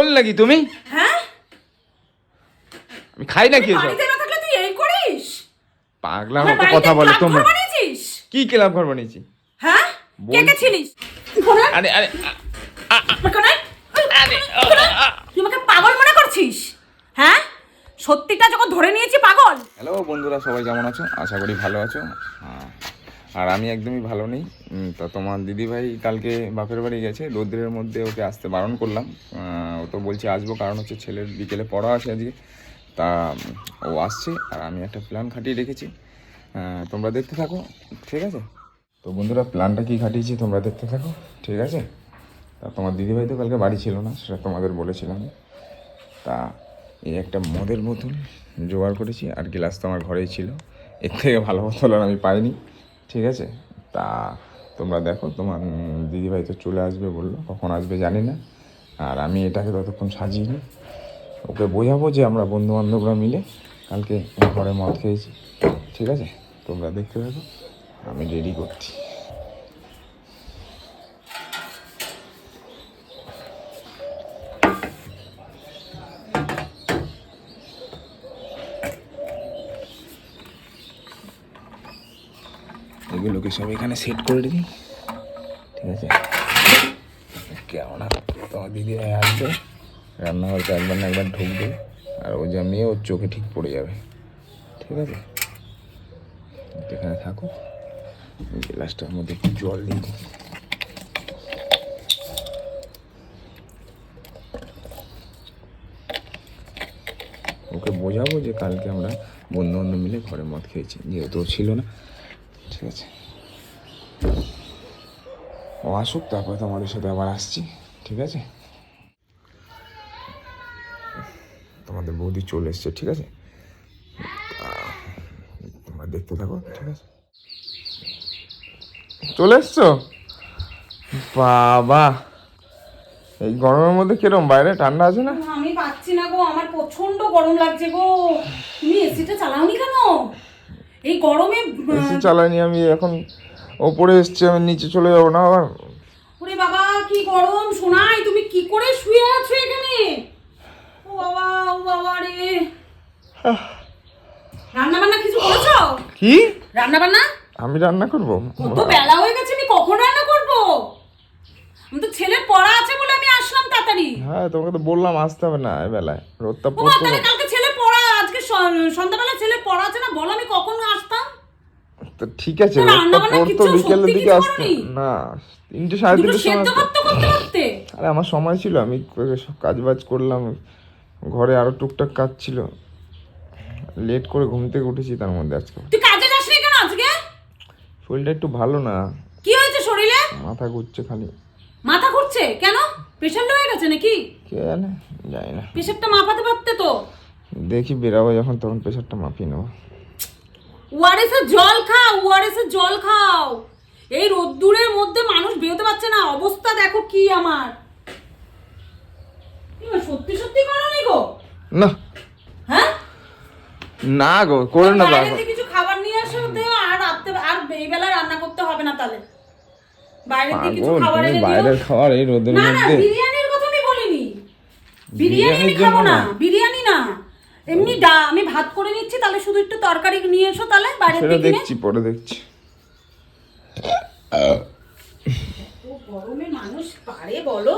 পাগল নাকি তুমি? হ্যাঁ? আমি খাই নাকি এসব বাড়িতে না থাকলে তুই এই করিস? পাগলার মতো কথা বলে তোমরা। কি ক্লাব ঘর বানিয়েছি? হ্যাঁ? কে কে ছিলিস? আরে আরে তুই আমাকে পাগল মনে করছিস? হ্যাঁ? সত্যিটা যখন ধরে নিয়েছি পাগল। হ্যালো বন্ধুরা সবাই কেমন আছো? আশা করি ভালো আছো। হ্যাঁ। আর আমি একদমই ভালো নেই। তো তোমার দিদিভাই কালকে বাপের বাড়ি গেছে, রোদ্রের মধ্যে ওকে আসতে বারণ করলাম। ও তো বলছে আসব, কারণ হচ্ছে ছেলের বিকেলে পড়া আছে আজকে। তা, ও আসছে, আর আমি একটা প্ল্যান খাটিয়ে রেখেছি। তোমরা দেখতে থাকো, ঠিক আছে? তো বন্ধুরা, প্ল্যানটা কি খাটিয়েছি তোমরা দেখতে থাকো, ঠিক আছে? তা তোমার দিদিভাই তো কালকে বাড়ি ছিল না, সেটা তোমাদের বলেছিলাম। তা, এই একটা মদের বোতল জোগাড় করেছি, আর গ্লাস তো আমার ঘরেই ছিল। এর থেকে ভালো বোতল আর আমি পাইনি। ঠিক আছে? তা তোমরা দেখো, তোমার দিদিভাই তো চলে আসবে বলল, কখন আসবে জানি না। আর আমি এটাকে ততক্ষণ সাজিয়ে ওকে বোঝাবো যে আমরা বন্ধু বান্ধবরা মিলে কালকে ঘরে মদ খেয়েছি। ঠিক আছে? তোমরা দেখতে থাকো, আমি রেডি করছি। এগুলোকে সব এখানে সেট করে দিই। ঠিক আছে? কেমন তোমার দিদি আসবে। রান্নাঘরটা একবার না একবার ঢুকবে। আর ও যা মেয়ে ওর চোখে ঠিক পড়ে যাবে। ঠিক আছে? এখানে থাকো। গ্লাসটার মধ্যে একটু জল দিই। ওকে বোঝাবো যে কালকে আমরা বন্ধু বান্ধব মিলে ঘরে মদ খেয়েছি। যেহেতু ছিল না। ঠিক আছে। ও আসুক, তারপরে তোমাদের সাথে আবার আসছি, ঠিক আছে? তোমাদের বৌদি চলে এসছে, ঠিক আছে? তোমরা দেখতে থাকো, ঠিক আছে? চলে এসছো? বাবা! এই গরমের মধ্যে কিরম, বাইরে ঠান্ডা আছে না? আমি পাচ্ছি না গো, আমার প্রচণ্ড গরম লাগছে গো। তুমি এসিটা চালাওনি কেন? এই গরমে এসি চালাইনি আমি এখন ওপরে এসছি আমি নিচে চলে যাব না আবার। ওরে বাবা কি গরম শোনাই তুমি কি করে শুয়ে আছো এখানে? ও বাবা ও বাবা রে। রান্না বান্না কিছু করেছ? কি? রান্না বান্না আমি রান্না করব? কত বেলা হয়ে গেছে আমি কখন রান্না করব? আমি তো ছেলের পড়া আছে বলে আমি আসলাম তাড়াতাড়ি। হ্যাঁ তোমাকে তো বললাম আসতে হবে না এই বেলায়। রোদটা ও মা, পড়তো তাহলে কালকে ছেলে পড়া আজকে স- সন্ধ্যাবেলা ছেলে পড়া আছে না বলো আমি কখন আসতাম? তো ঠিক আছে তো বিকেলের দিকে আসতো না। তিনটে সাড়ে তিনটের সময় আরে আমার সময় ছিল আমি সব কাজ বাজ করলাম ঘরে আরও টুকটাক কাজ ছিল। লেট করে ঘুম থেকে উঠেছি তার মধ্যে আজকে। তুই কাজে যাসনি কেন আজকে? শরীরটা একটু ভালো না। কি হয়েছে শরীরে? মাথা ঘুরছে খালি। মাথা ঘুরছে? কেন? প্রেশার হয়ে গেছে নাকি? কে জানে জানি না পেশেন্টটা মাপাতে পারতে তো। দেখি বেরাবো যখন তখন প্রেশারটা মাপিয়ে নেব। এর জল খাও এর জল খাও। এই রোদ্দুরের মধ্যে মানুষ বেরোতে পারছে না অবস্থা দেখো কি আমার। সত্যি সত্যি করনি গো? না। হ্যাঁ? না গো করে না থেকে কিছু খাবার নিয়ে আসো দেও আর রাত্রে আর এই বেলা রান্না করতে হবে না তাহলে। বাইরে থেকে কিছু খাবার এনে দিও। বাইরের খাবার এই রোদের না না মধ্যে। বিরিয়ানির কথা আমি বলিনি। বিরিয়ানি আমি খাব না না। বিরিয়ানি না। এমনি ডা আমি ভাত করে নিচ্ছি তাহলে শুধু একটু তরকারি নিয়ে এসো তাহলে বাইরে সেটা থেকে দেখছি পরে দেখছি। গরমে মানুষ পারে বলো।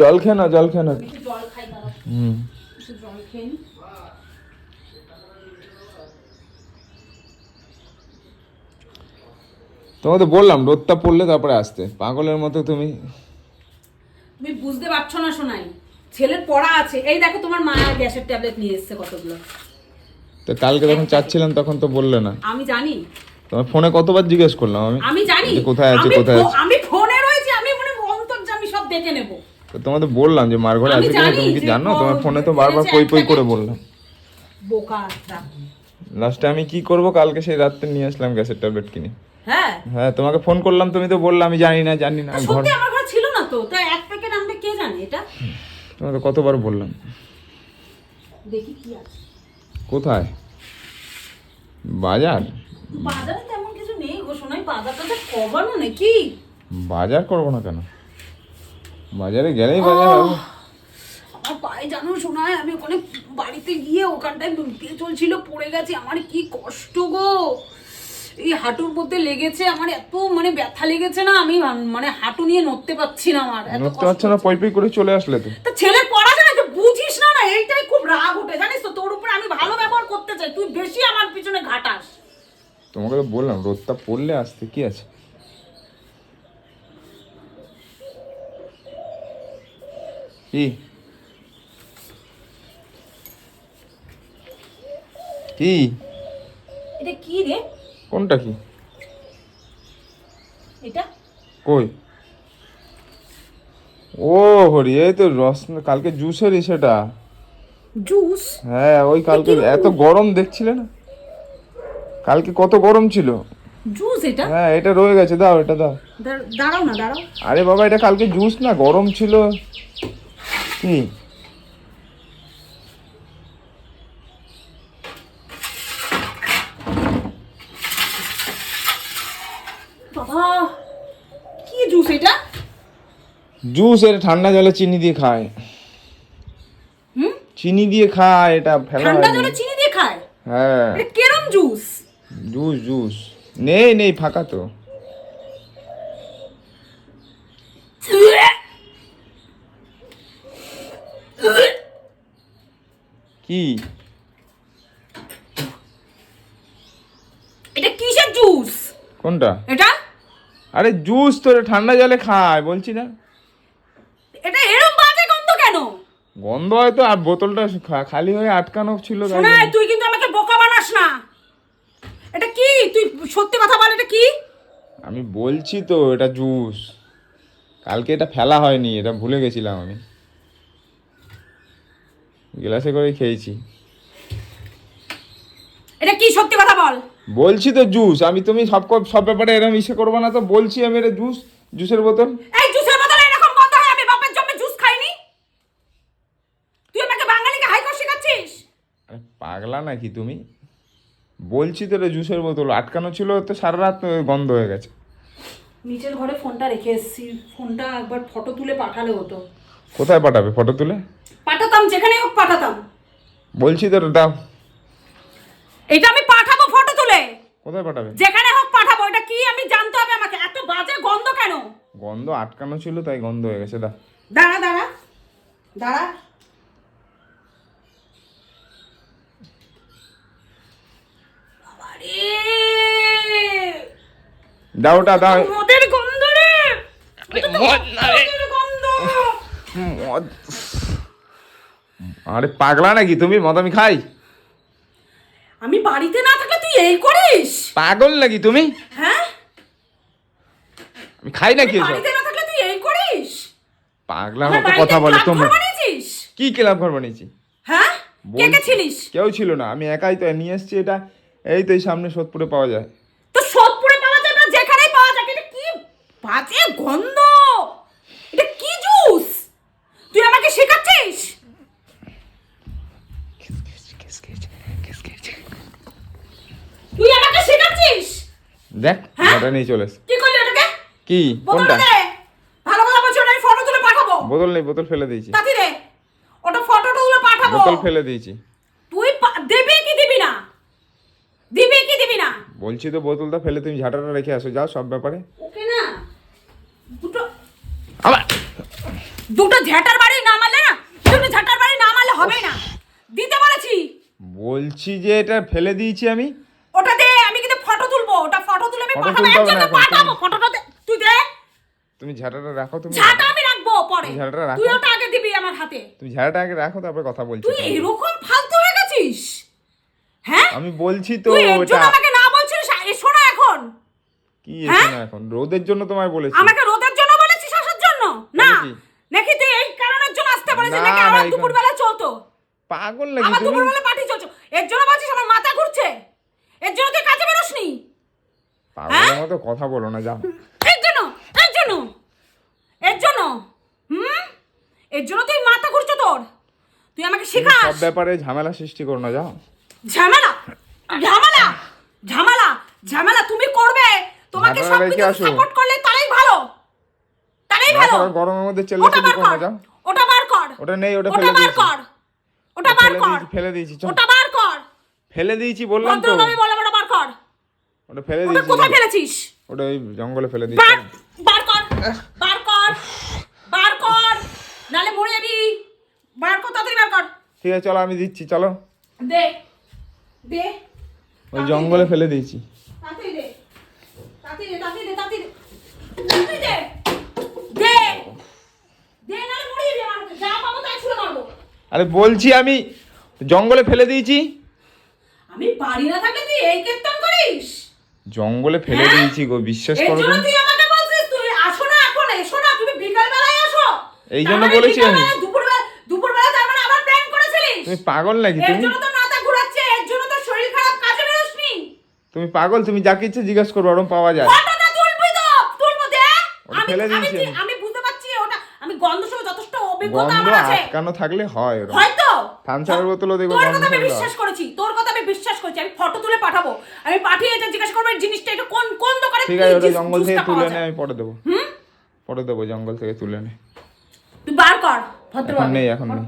জল খেয়ে না জল খেয়ে না একটু জল খাই দাঁড়াও হুম। একটু জল খেয়ে নি। তোমাকে তো বললাম রোদটা পড়লে তারপরে আসতে। পাগলের মতো তুমি। তুমি বুঝতে পারছ না শোনাই ছেলের পড়া আছে। এই দেখো তোমার মা গ্যাসের ট্যাবলেট নিয়ে এসেছে কতগুলো। তো কালকে যখন চাচ্ছিলাম তখন তো বললে না। আমি জানি। তোমার ফোনে কতবার জিজ্ঞেস করলাম আমি? আমি জানি। কোথায় আছে কোথায় আছে? আমি ফোনে রয়েছি আমি মনে অন্তর্জামি সব দেখে নেব। তো তোমাদের বললাম যে মার ঘরে আছে কিনা তুমি কি জানো? তোমার ফোনে তো বারবার পই পই করে বললাম। বোকা। লাস্টে আমি কি করব? কালকে সেই রাত্রে নিয়ে আসলাম গ্যাসের ট্যাবলেট কিনে। হ্যাঁ। হ্যাঁ তোমাকে ফোন করলাম তুমি তো বললে আমি জানি না জানি না ঘর আমার ঘরে ছিল না তো? তাই এক প্যাকেট আনবে কে জানে এটা? তোমাকে কতবার বললাম? দেখি কি আছে। কোথায়? বাজার? বাজারে তেমন কিছু নেই গো শোনাই বাজারটা তো কমানো নাকি? বাজার করব না কেন? বাজারে গেলেই বাজার হবে। আমার পায়ে জানো শোনায় আমি ওখানে বাড়িতে গিয়ে ওখানটায় চলছিল পড়ে গেছে। আমার কি কষ্ট গো। এই হাঁটুর মধ্যে লেগেছে আমার এত মানে ব্যথা লেগেছে না আমি মানে হাঁটু নিয়ে নড়তে পারছি না আমার এত নড়তে পারছ না পই করে চলে আসলে তো। তা ছেলে পড়াশোনা তো বুঝিস না না এইটাই খুব রাগ ওঠে জানিস তো তোর উপরে আমি ভালো ব্যবহার করতে চাই তুই বেশি আমার পিছনে ঘাটাস। তোমাকে তো বললাম রোদটা পড়লে আসতে কি আছে? কি? কি? এটা কি রে? কোনটা কি? এটা? কই? ও হরি এই তো রস কালকে জুসেরই সেটা। জুস? হ্যাঁ ওই কালকে এত গরম দেখছিলে না? কালকে কত গরম ছিল? জুস এটা? হ্যাঁ এটা রয়ে গেছে দাও এটা দাও। দাঁড়- দাঁড়াও না দাঁড়াও। আরে বাবা এটা কালকে জুস না গরম ছিল। কি? কি জুস এটা? জুস এটা ঠান্ডা জলে চিনি দিয়ে খায়। হুম? চিনি দিয়ে খায় এটা ফেলা ঠান্ডা জলে চিনি দিয়ে খায়? হ্যাঁ। এটা কেরম জুস? Juice juice. নেই নেই ফাঁকা তো। কি? এটা কিসের জুস? কোনটা? এটা? আরে জুস তো এটা ঠান্ডা জলে খায় বলছি না। এটা এরম বাজে গন্ধ কেন? গন্ধ হয়তো আর বোতলটা খালি হয়ে আটকানো ছিল শোনা তুই কিন্তু আমাকে বোকা বানাস না। এটা কি? তুই সত্যি কথা বল এটা কি? আমি বলছি তো এটা জুস। কালকে এটা ফেলা হয়নি এটা ভুলে গেছিলাম আমি। গ্লাসে করে খেয়েছি। এটা কি? সত্যি কথা বল। বলছি তো জুস আমি তুমি সব ক- সব ব্যাপারে এরকম ইসে করব না তো বলছি আমি এটা জুস জুসের বোতল। এই জুসের বদলে এরকম গন্ধ হয় আমি বাপের জন্মে জুস খাইনি। তুই আমাকে বাঙালিকে হাই করে শেখাচ্ছিস? আরে পাগলা নাকি তুমি? বলছি তো এটা জুসের বোতল আটকানো ছিল তো সারা রাত গন্ধ হয়ে গেছে। নিচের ঘরে ফোনটা রেখে এসেছি ফোনটা একবার ফটো তুলে পাঠালে হতো। কোথায় পাঠাবে ফটো তুলে? পাঠাতাম যেখানে হোক পাঠাতাম। বলছি তো দাও। এটা আমি পাঠাবো? কোথায় পাঠাবে? যেখানে হোক পাঠাবো এটা কি আমি জানতে হবে আমাকে? এত বাজে গন্ধ কেন? গন্ধ আটকানো ছিল তাই গন্ধ হয়ে গেছে দাও দাঁড়া দাঁড়া। দাঁড়া! দাও ওটা দাও মদের গন্ধ রে। তো মদের গন্ধ। মদ। আরে পাগলা নাকি? তুমি মদ আমি খাই? আমি বাড়িতে না থাকলে তুই এই করিস? পাগল নাকি তুমি? হ্যাঁ? আমি খাই নাকি এসব? বাড়িতে না থাকলে তুই এই করিস? পাগলা মতো কথা বলে বানিয়েছিস? কি ক্লাব ঘর বানিয়েছি? হ্যাঁ? কে কে ছিলিস? কেউ ছিল না আমি একাই তো নিয়ে এসেছি এটা। এই তো এই সামনে সোদপুরে পাওয়া যায়। তো সোদপুরে পাওয়া যায় না যেখানেই পাওয়া এটা কি বাজে গন্ধ এটা কি জুস তুই আমাকে শেখাচ্ছিস তুই আমাকে শেখাচ্ছিস দেখ হ্যাঁ? ওটা নিয়ে চলে কি করলি ওটাকে? কি? কোনটা? ভালো কথা বলছি আমি ফটো তুলে পাঠাবো। বোতল নেই বোতল ফেলে দিয়েছি। তাতি রে? ওটা ফটো তুলে পাঠাবো। বোতল ফেলে দিয়েছি। তুই দিবি কি দিবি না? দিবি কি দিবি না? বলছি তো বোতলটা ফেলে তুমি ঝাঁটাটা রেখে আসো যাও সব ব্যাপারে। ওকে না। দুটো আবার। দুটো ঝাঁটার বাড়ি না মারলে না দুটো ঝাঁটার বাড়ি না মারলে হবে না। দিতে বলেছি। বলছি যে এটা ফেলে দিয়েছি আমি। ওটা ফটো তুলে আমি Photo পাঠাবো তুলতে হবে না পাঠাবো তুমি- ফটোটা তুই দে। তুমি ঝাঁটাটা রাখো তুমি ঝাঁটা আমি রাখব পরে। তুই ঝাঁটাটা রাখো। তুই ওটা আগে দিবি আমার হাতে। তুমি ঝাঁটাটা আগে রাখো তারপরে কথা বলছি তুই এরকম ফালতু হয়ে গেছিস? হ্যাঁ? আমি বলছি তো তুই ওটা জন্য আমাকে না বলছিস এসো না এখন। কি হ্যাঁ? এসে না এখন? রোদের জন্য তোমায় বলেছি। আমাকে রোদের জন্য বলেছিস আসার জন্য? না। নাকি তুই এই কারণের জন্য আসতে বলেছিস? নাকি আমার এই দুপুর বেলা চলতো? পাগল নাকি আমার তুমি? দুপুর বেলা পার্টি চলছো। এর জন্য বলছিস আমার মাথা ঘুরছে? এর জন্য তুই কাজে বেরোসনি? পাগলের মতো কথা বলো না যাও। এর জন্য এর জন্য এর জন্য হুম? এর জন্য তুই মাথা ঘুরছো তোর। তুই আমাকে শেখাস। সব ব্যাপারে ঝামেলা সৃষ্টি করো না যাও। ঝামেলা ঝামেলা ঝামেলা ঝামেলা তুমি করবে। তোমাকে সব কিছু। সাপোর্ট করলে তাই ভালো। না ভালো। গরমের মধ্যে চেল্লা ওটা করো না যাও। ওটা বার কর। ওটা নেই ওটা ওটা ফেলে বার দিয়েছি। কর। ওটা বার কর। ফেলে দিয়েছি ওটা বার কর। ফেলে দিয়েছি বললাম তো। ওটা বার কর ওটা ফেলে দিয়েছি কোথায় ফেলেছিস? ওটা ওই জঙ্গলে ফেলে দিয়েছি বার বার কর বার কর বার কর নালে মরে যাবি। বার কর তাড়াতাড়ি বার কর। ঠিক আছে চলো আমি দিচ্ছি চলো। দে দে ওই জঙ্গলে ফেলে দিয়েছি। তাড়াতাড়ি দে তাড়াতাড়ি দে তাড়াতাড়ি দে তাড়াতাড়ি দে। দে। দে দে নালে মরে যাবি আমার যা পাবো তাই ছুঁড়ে মারবো। আরে বলছি আমি জঙ্গলে ফেলে দিয়েছি। আমি বাড়ি না থাকলে তুই এই কীর্তন করিস? জঙ্গলে ফেলে হ্যাঁ? দিয়েছি গো বিশ্বাস করো তুমি তুই আমাকে বলছিস তুই আসো না এখন এসো না তুমি বিকাল বেলায় আসো। এই জন্য বলেছি আমি। মানে আবার প্ল্যান করেছিলিস? তুমি পাগল নাকি? এর তুমি জন্য তো মাথা ঘোরাচ্ছে এর জন্য তো শরীর খারাপ কাজে বেরোসনি। তুমি পাগল তুমি যাকে ইচ্ছে জিজ্ঞেস করো ওরম পাওয়া যায়। ফটোটা তুলবি তো তুলবো দে। আমি ফেলে আমি দিয়েছি আমি। বুঝতে পারছি ওটা আমি গন্ধ সময় যথেষ্ট অভিজ্ঞতা আমার আছে। আটকানো থাকলে হয় হয়তো। থামসাপের বোতলও দেখব তোর গন্ধ কথা আমি বিশ্বাস করেছি তোর কথা আমি বিশ্বাস করেছি আমি ফটো তুলে পাঠাবো। আমি পাঠিয়ে এটা জিজ্ঞাসা করব জিনিসটা এটা কোন কোন দোকানে ঠিক আছে ওটা জঙ্গল থেকে তুলে নে আমি পরে দেবো। হুম? পরে দেবো জঙ্গল থেকে তুলে নে। তুই বার কর এখন ভদ্রভাবে নেই এখন নেই।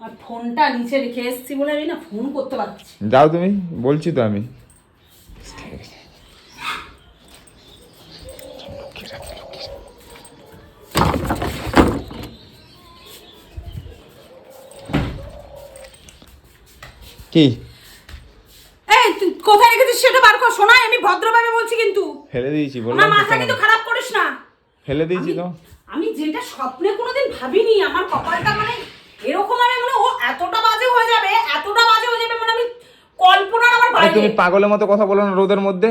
আর ফোনটা নিচে রেখে এসেছি বলে আমি না ফোন করতে পারছি। যাও তুমি বলছি তো আমি। কি এই তুই কোথায় রেখেছিস সেটা বার কর শোনাই আমি ভদ্রভাবে বলছি কিন্তু। ফেলে দিয়েছি আমার বললাম তো মাথা কিন্তু খারাপ করিস না। ফেলে দিয়েছি তো। আমি যেটা স্বপ্নে কোনোদিন ভাবিনি আমার কপালটা মানে এরকম আমি মানে ও এতটা বাজে হয়ে যাবে এতটা বাজে হয়ে যাবে মানে আমি কল্পনার আমার আরে বাইরে। তুমি পাগলের মতো কথা বলো না রোদের মধ্যে।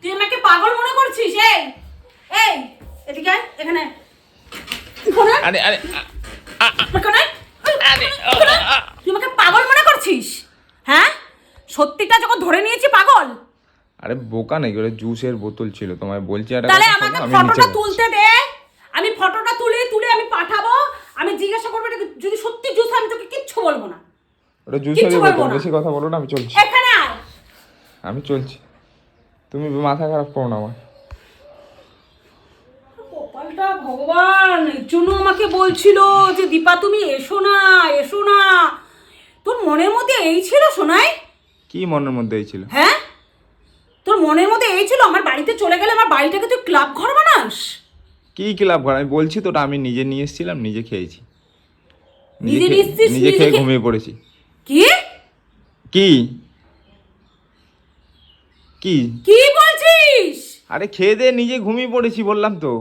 তুই আমাকে পাগল মনে করছিস? এই এই এদিকে এখানে আরে আরে আয়। তুই আমাকে পাগল মনে করছিস? হ্যাঁ? সত্যিটা যখন ধরে নিয়েছি পাগল? আরে বোকা নাকি? ওটা জুসের বোতল ছিল তোমায় বলছি একটা তাহলে আমাকে ফটোটা তুলতে দে। আমি ফটোটা তুলে তুলে আমি পাঠাবো। আমি জিজ্ঞাসা করব এটা যদি সত্যি জুস আমি তোকে কিচ্ছু বলব না। ওটা জুসের বোতল না। বেশি কথা বলো না আমি চলছি। এখানে আয়। আমি চলছি। তুমি মাথা খারাপ করো না আমার কপালটা ভগবান এর জন্য আমাকে বলছিল যে দীপা তুমি এসো না এসো না। তোর মনের মধ্যে এই ছিল শোনাই কি মনের মধ্যে এই ছিল? হ্যাঁ? তোর মনের মধ্যে এই ছিল? আমার বাড়িতে চলে গেলে আমার বাড়িটাকে তুই ক্লাব ঘর বানাস? কি ক্লাব ঘর? আমি বলছি তো ওটা আমি নিজে নিয়ে এসেছিলাম নিজে খেয়েছি। নিজে খেয়ে- নিয়ে নিজে খেয়ে ঘুমিয়ে পড়েছি। কি? কি? কি? কি বলছিস? আরে খেয়ে দিয়ে নিজে ঘুমিয়ে পড়েছি বললাম তো।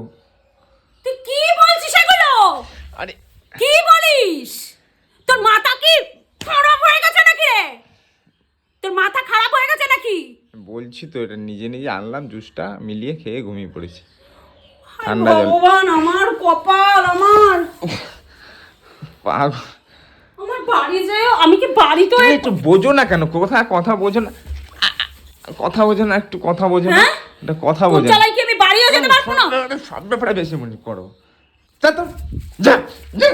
তুই কি বলছিস এগুলো? আরে কি বলিস? তোর মাথা কি খারাপ হয়ে গেছে নাকি রে তোর মাথা খারাপ হয়ে গেছে নাকি বলছি তো এটা নিজে নিজে আনলাম জুসটা মিলিয়ে খেয়ে ঘুমিয়ে পড়েছি। ঠান্ডা জল। ভগবান আমার কপাল আমার। পাগল আমার বাড়ি যে আমি কি বাড়িতে তুমি একটু বোঝো না কেন? কথা কথা বোঝো না। কথা বোঝো না একটু কথা বোঝো না। হ্যাঁ? এটা কথা বোঝো জ্বালায় কি আমি বাড়িও যেতে পারব না? সব ব্যাপারে বেশি মনে করো। যা তো যা যা।